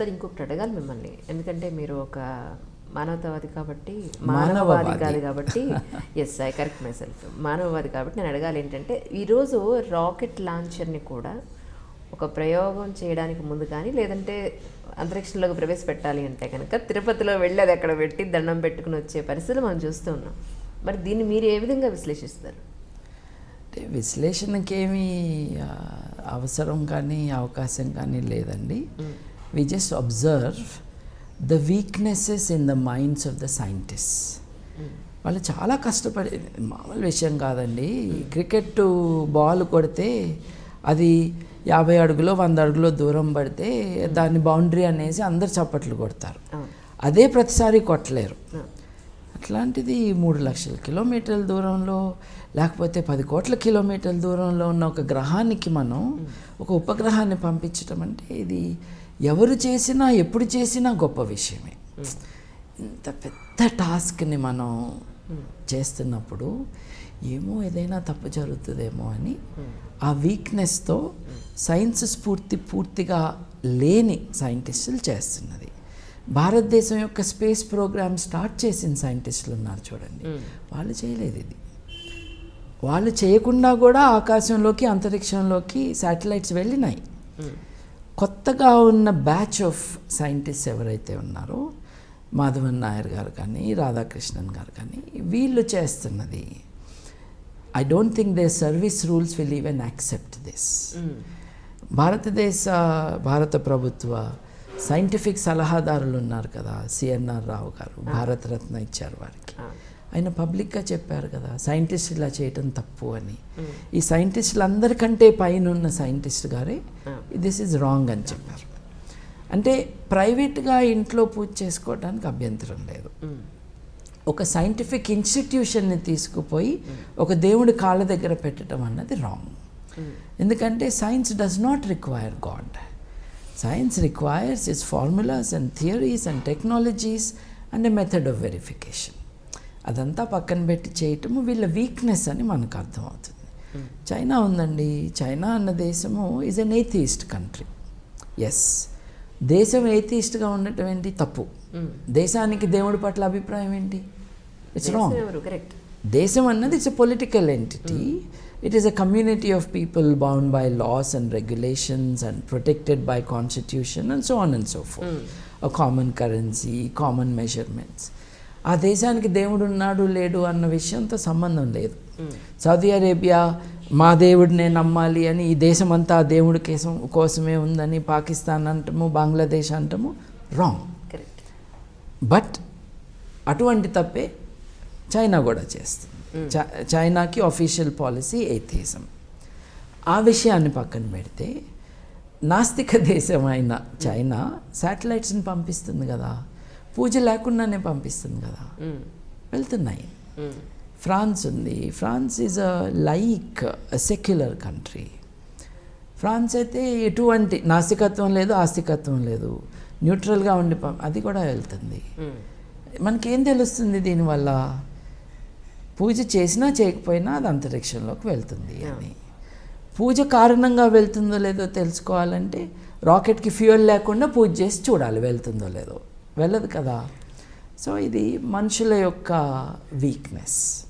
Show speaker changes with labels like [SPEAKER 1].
[SPEAKER 1] Sir ఇంకొకటి అడగాలి మిమ్మల్ని. ఎందుకంటే మీరు ఒక మానవతావాది కాబట్టి
[SPEAKER 2] మానవవాది.
[SPEAKER 1] కాదు కాబట్టి yes I correct myself మానవవాది కాబట్టి నేను అడగాలి ఏంటంటే ఈరోజు రాకెట్ లాంచర్ని కూడా ఒక ప్రయోగం చేయడానికి ముందు కానీ లేదంటే అంతరిక్షంలోకి ప్రవేశపెట్టాలి అంటే కనుక తిరుపతిలో వెళ్ళి అది అక్కడ పెట్టి దండం పెట్టుకుని వచ్చే పరిస్థితులు మనం చూస్తూ ఉన్నాం. మరి దీన్ని మీరు ఏ విధంగా విశ్లేషిస్తారు?
[SPEAKER 2] అంటే విశ్లేషణకేమీ అవసరం కానీ అవకాశం కానీ లేదండి. We just observe the weaknesses in the minds of the scientist వాళ్ళు చాలా కష్టపడి మామూలు విషయం కాదండి క్రికెట్ బాల్ కొడితే అది యాభై అడుగులో వంద అడుగులో దూరం పడితే దాని బౌండరీ అనేసి అందరు చప్పట్లు కొడతారు. అదే ప్రతిసారి కొట్టలేరు. అట్లాంటిది మూడు లక్షల కిలోమీటర్ల దూరంలో లేకపోతే పది కోట్ల కిలోమీటర్ల దూరంలో ఉన్న ఒక గ్రహానికి మనం ఒక ఉపగ్రహాన్ని పంపించడం అంటే ఇది ఎవరు చేసినా ఎప్పుడు చేసినా గొప్ప విషయమే. ఇంత పెద్ద టాస్క్ని మనం చేస్తున్నప్పుడు ఏమో ఏదైనా తప్పు జరుగుతుందేమో అని ఆ వీక్నెస్తో సైన్స్ స్ఫూర్తి పూర్తిగా లేని సైంటిస్టులు చేస్తున్నది. భారతదేశం యొక్క స్పేస్ ప్రోగ్రామ్ స్టార్ట్ చేసిన సైంటిస్టులు ఉన్నారు చూడండి. వాళ్ళు చేయలేదు ఇది. వాళ్ళు చేయకుండా కూడా ఆకాశంలోకి అంతరిక్షంలోకి శాటిలైట్స్ వెళ్ళినాయి. కొత్తగా ఉన్న బ్యాచ్ ఆఫ్ సైంటిస్ట్ ఎవరైతే ఉన్నారో మాధవన్ నాయర్ గారు కానీ రాధాకృష్ణన్ గారు కానీ వీళ్ళు చేస్తున్నది I don't think they service rules will even accept this భారతదేశ భారత ప్రభుత్వ సైంటిఫిక్ సలహాదారులు ఉన్నారు కదా సిఎన్ఆర్ రావు గారు భారతరత్న ఇచ్చారు వారికి. ఆయన పబ్లిక్గా చెప్పారు కదా సైంటిస్ట్ ఇలా చేయటం తప్పు అని. ఈ సైంటిస్టులు అందరికంటే పైన ఉన్న సైంటిస్ట్ గారే దిస్ ఈజ్ రాంగ్ అని చెప్పారు. అంటే ప్రైవేట్గా ఇంట్లో పూజ చేసుకోవడానికి అభ్యంతరం లేదు. ఒక సైంటిఫిక్ ఇన్స్టిట్యూషన్ని తీసుకుపోయి ఒక దేవుడి కాళ్ళ దగ్గర పెట్టడం అన్నది రాంగ్ ఎందుకంటే science does not require God. Science requires is formulas and theories and technologies and a method of verification అదంతా పక్కన పెట్టి చేయటము వీళ్ళ వీక్నెస్ అని మనకు అర్థమవుతుంది. చైనా ఉందండి. చైనా అన్న దేశము is an atheist country as దేశం ఎయిథీస్ట్గా ఉండటం ఏంటి? తప్పు. దేశానికి దేవుడి పట్ల అభిప్రాయం ఏంటి? ఇట్స్ రాంగ్ దేశం అన్నది it's political entity it is a community of people bound by laws and regulations and protected by constitution and so on and so forth a common currency common measurements ఆ దేశానికి దేవుడు ఉన్నాడు లేడు అన్న విషయంతో సంబంధం లేదు. సౌదీ అరేబియా మా దేవుడినే నమ్మాలి అని ఈ దేశం అంతా ఆ దేవుడి కేసం కోసమే ఉందని పాకిస్తాన్ అంటాము బంగ్లాదేశ్ అంటాము రాంగ్
[SPEAKER 1] కరెక్ట్
[SPEAKER 2] బట్ అటువంటి తప్పే చైనా కూడా చేస్తుంది. చైనాకి అఫీషియల్ పాలసీ ఎయిథిజం ఆ విషయాన్ని పక్కన పెడితే నాస్తిక దేశం అయిన చైనా శాటిలైట్స్ని పంపిస్తుంది కదా. పూజ లేకుండానే పంపిస్తుంది కదా. వెళ్తున్నాయి. ఫ్రాన్స్ ఉంది. France is a like secular country France అయితే ఎటువంటి నాస్తికత్వం లేదు ఆస్తికత్వం లేదు. న్యూట్రల్గా ఉండి అది కూడా వెళ్తుంది. మనకేం తెలుస్తుంది దీనివల్ల? పూజ చేసినా చేయకపోయినా అది అంతరిక్షంలోకి వెళ్తుంది అని. పూజ కారణంగా వెళ్తుందో లేదో తెలుసుకోవాలంటే రాకెట్కి ఫ్యూయల్ లేకుండా పూజ చేసి చూడాలి వెళ్తుందో లేదో. వెళ్ళదు కదా. సో ఇది మనుషుల యొక్క వీక్నెస్